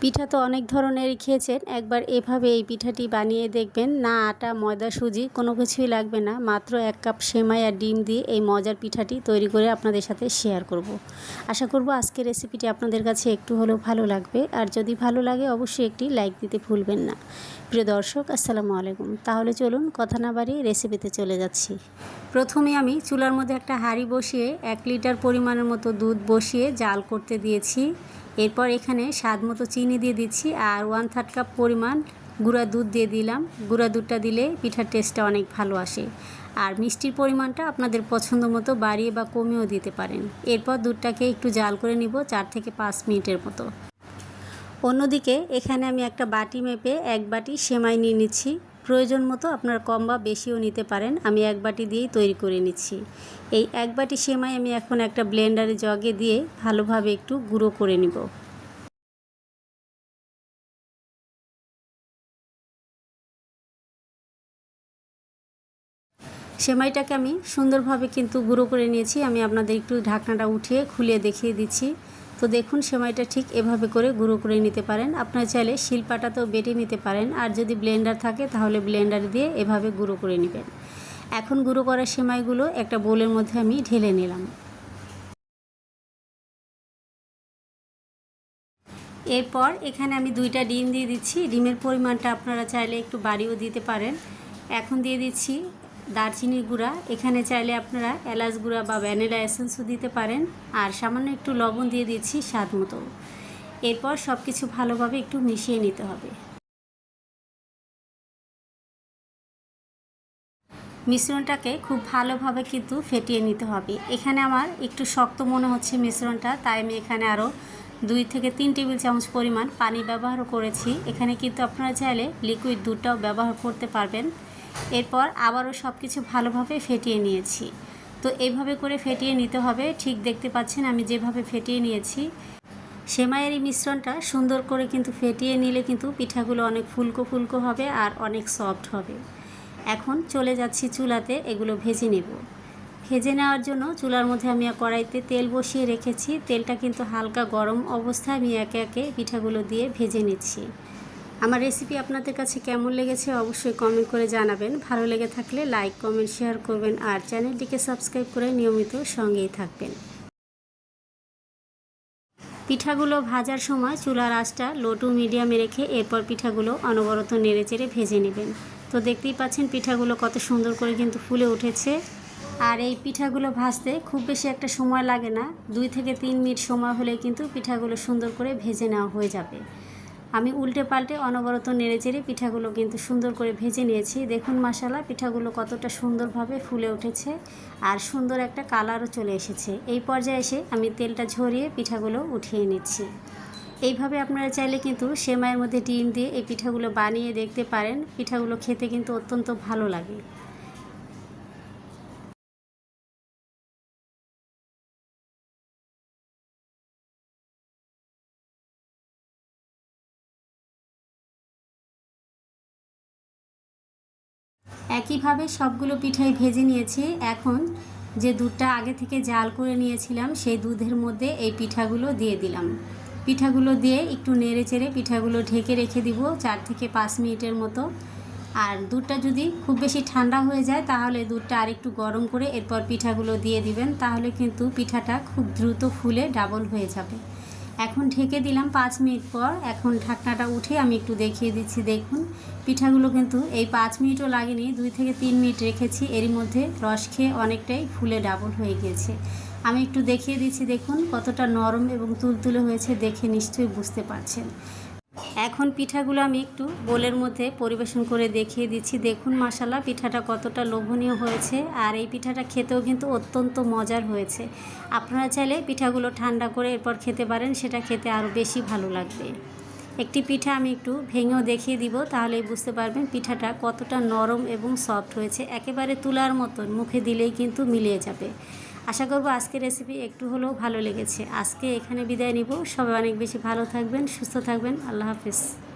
পিঠা তো অনেক ধরনেরই খেয়েছেন। একবার এভাবে এই পিঠাটি বানিয়ে দেখবেন। না আটা, ময়দা, সুজি, কোনো কিছুই লাগবে না। মাত্র এক কাপ সেমাই আর ডিম দিয়ে এই মজার পিঠাটি তৈরি করে আপনাদের সাথে শেয়ার করব। আশা করব আজকের রেসিপিটি আপনাদের কাছে একটু হলেও ভালো লাগবে। আর যদি ভালো লাগে, অবশ্যই একটি লাইক দিতে ভুলবেন না। প্রিয় দর্শক, আসসালামু আলাইকুম। তাহলে চলুন কথা না বাড়িয়ে রেসিপিতে চলে যাচ্ছি। প্রথমে আমি চুলার মধ্যে একটা হাঁড়ি বসিয়ে এক লিটার পরিমাণের মতো দুধ বসিয়ে জাল করতে দিয়েছি। এরপর এখানে স্বাদ মতো চিনি দিয়ে দিচ্ছি আর ওয়ান থার্ড কাপ পরিমাণ গুঁড়া দুধ দিয়ে দিলাম। গুঁড়া দুধটা দিলে পিঠার টেস্টটা অনেক ভালো আসে। আর মিষ্টির পরিমাণটা আপনাদের পছন্দ মতো বাড়িয়ে বা কমিয়েও দিতে পারেন। এরপর দুধটাকে একটু জাল করে নিব চার থেকে পাঁচ মিনিটের মতো। অন্যদিকে এখানে আমি একটা বাটি মেপে এক বাটি সেমাই নিয়ে নিচ্ছি। প্রয়োজন মতো আপনারা কম বা বেশিও নিতে পারেন। আমি এক বাটি দিয়েই তৈরি করে নিচ্ছি। এই এক বাটি সেমাই আমি এখন একটা ব্লেন্ডারে জগে দিয়ে ভালোভাবে একটু গুঁড়ো করে নিব। সেমাইটাকে আমি সুন্দরভাবে কিন্তু গুঁড়ো করে নিয়েছি। আমি আপনাদের একটু ঢাকনাটা উঠিয়ে খুলে দেখিয়ে দিচ্ছি। তো দেখুন, সেমাইটা ঠিক এভাবে করে গুঁড়ো করে নিতে পারেন। আপনার চাইলে শিলপাটাতেও বেটে নিতে পারেন। আর যদি ব্লেন্ডার থাকে, তাহলে ব্লেন্ডার দিয়ে এভাবে গুঁড়ো করে নেবেন। এখন গুঁড়ো করা সেমাইগুলো একটা বোলের মধ্যে আমি ঢেলে নিলাম। এরপর এখানে আমি দুইটা ডিম দিয়ে দিচ্ছি। ডিমের পরিমাণটা আপনারা চাইলে একটু বাড়িও দিতে পারেন। এখন দিয়ে দিচ্ছি দারচিনির গুঁড়া। এখানে চাইলে আপনারা এলাচ গুঁড়া বা ভ্যানিলা এসেন্সও দিতে পারেন। আর সামান্য একটু লবণ দিয়ে দিচ্ছি স্বাদ মতো। এরপর সব কিছু ভালোভাবে একটু মিশিয়ে নিতে হবে। মিশ্রণটাকে খুব ভালোভাবে কিন্তু ফেটিয়ে নিতে হবে। এখানে আমার একটু শক্ত মনে হচ্ছে মিশ্রণটা, তাই আমি এখানে আরও দুই থেকে তিন টেবিল চামচ পরিমাণ পানি ব্যবহার করেছি। এখানে কিন্তু আপনারা চাইলে লিকুইড দুধটাও ব্যবহার করতে পারবেন। এরপর আবারও সব কিছু ভালোভাবে ফেটিয়ে নিয়েছি। তো এইভাবে করে ফেটিয়ে নিতে হবে। ঠিক দেখতে পাচ্ছেন আমি যেভাবে ফেটিয়ে নিয়েছি। সেমাইয়ের এই মিশ্রণটা সুন্দর করে কিন্তু ফেটিয়ে নিলে কিন্তু পিঠাগুলো অনেক ফুলকো ফুলকো হবে আর অনেক সফট হবে। এখন চলে যাচ্ছি চুলাতে, এগুলো ভেজে নেব। ভেজে নেওয়ার জন্য চুলার মধ্যে আমি কড়াইতে তেল বসিয়ে রেখেছি। তেলটা কিন্তু হালকা গরম অবস্থায় আমি একে একে পিঠাগুলো দিয়ে ভেজে নিচ্ছি। আমার রেসিপি আপনাদের কাছে কেমন লেগেছে অবশ্যই কমেন্ট করে জানাবেন। ভালো লেগে থাকলে লাইক কমেন্ট শেয়ার করবেন আর চ্যানেলটিকে সাবস্ক্রাইব করে নিয়মিত সঙ্গেই থাকবেন। পিঠাগুলো ভাজার সময় চুলার আঁচটা লো টু মিডিয়ামে রেখে এরপর পিঠাগুলো অনবরত নেড়ে চেড়ে ভেজে নেবেন। তো দেখতেই পাচ্ছেন পিঠাগুলো কত সুন্দর করে কিন্তু ফুলে উঠেছে। আর এই পিঠাগুলো ভাজতে খুব বেশি একটা সময় লাগে না। দুই থেকে তিন মিনিট সময় হলে কিন্তু পিঠাগুলো সুন্দর করে ভেজে নেওয়া হয়ে যাবে। আমি উল্টে পাল্টে অনবরত নেড়ে চেড়ে পিঠাগুলো কিন্তু সুন্দর করে ভেজে নিয়েছি। দেখুন মশালা পিঠাগুলো কতটা সুন্দরভাবে ফুলে উঠেছে আর সুন্দর একটা কালারও চলে এসেছে। এই পর্যায়ে এসে আমি তেলটা ঝরিয়ে পিঠাগুলো উঠিয়ে নিচ্ছি। এইভাবে আপনারা চাইলে কিন্তু সেমাইয়ের মধ্যে ডিম দিয়ে এই পিঠাগুলো বানিয়ে দেখতে পারেন। পিঠাগুলো খেতে কিন্তু অত্যন্ত ভালো লাগে। একইভাবে সবগুলো পিঠাই ভেজে নিয়েছি। এখন যে দুধটা আগে থেকে জাল করে নিয়েছিলাম, সেই দুধের মধ্যে এই পিঠাগুলো দিয়ে দিলাম। পিঠাগুলো দিয়ে একটু নেড়ে চেড়ে পিঠাগুলো ঢেকে রেখে দিব চার থেকে পাঁচ মিনিটের মতো। আর দুধটা যদি খুব বেশি ঠান্ডা হয়ে যায়, তাহলে দুধটা আরেকটু গরম করে এরপর পিঠাগুলো দিয়ে দিবেন, তাহলে কিন্তু পিঠাটা খুব দ্রুত ফুলে ডাবল হয়ে যাবে। এখন ঢেকে দিলাম পাঁচ মিনিট পর। এখন ঢাকনাটা উঠে আমি একটু দেখিয়ে দিচ্ছি, দেখুন। পিঠাগুলো কিন্তু এই পাঁচ মিনিটও লাগেনি, দুই থেকে তিন মিনিট রেখেছি। এরই মধ্যে রস খেয়ে অনেকটাই ফুলে ডাবল হয়ে গেছে। আমি একটু দেখিয়ে দিচ্ছি, দেখুন কতটা নরম এবং তুলতুলে হয়েছে দেখে নিশ্চয়ই বুঝতে পারছেন। এখন পিঠাগুলো আমি একটু বোলের মধ্যে পরিবেশন করে দেখিয়ে দিচ্ছি। দেখুন মশালা পিঠাটা কতটা লোভনীয় হয়েছে। আর এই পিঠাটা খেতেও কিন্তু অত্যন্ত মজার হয়েছে। আপনারা চাইলে পিঠাগুলো ঠান্ডা করে এরপর খেতে পারেন, সেটা খেতে আরও বেশি ভালো লাগবে। একটি পিঠা আমি একটু ভেঙেও দেখিয়ে দিব, তাহলেই বুঝতে পারবেন পিঠাটা কতটা নরম এবং সফট হয়েছে। একেবারে তুলার মতন, মুখে দিলেই কিন্তু মিলিয়ে যাবে। আশা করব আজকের রেসিপি একটু হলেও ভালো লেগেছে। আজকে এখানে বিদায় নিব। সবাই অনেক বেশি ভালো থাকবেন, সুস্থ থাকবেন। আল্লাহ হাফিজ।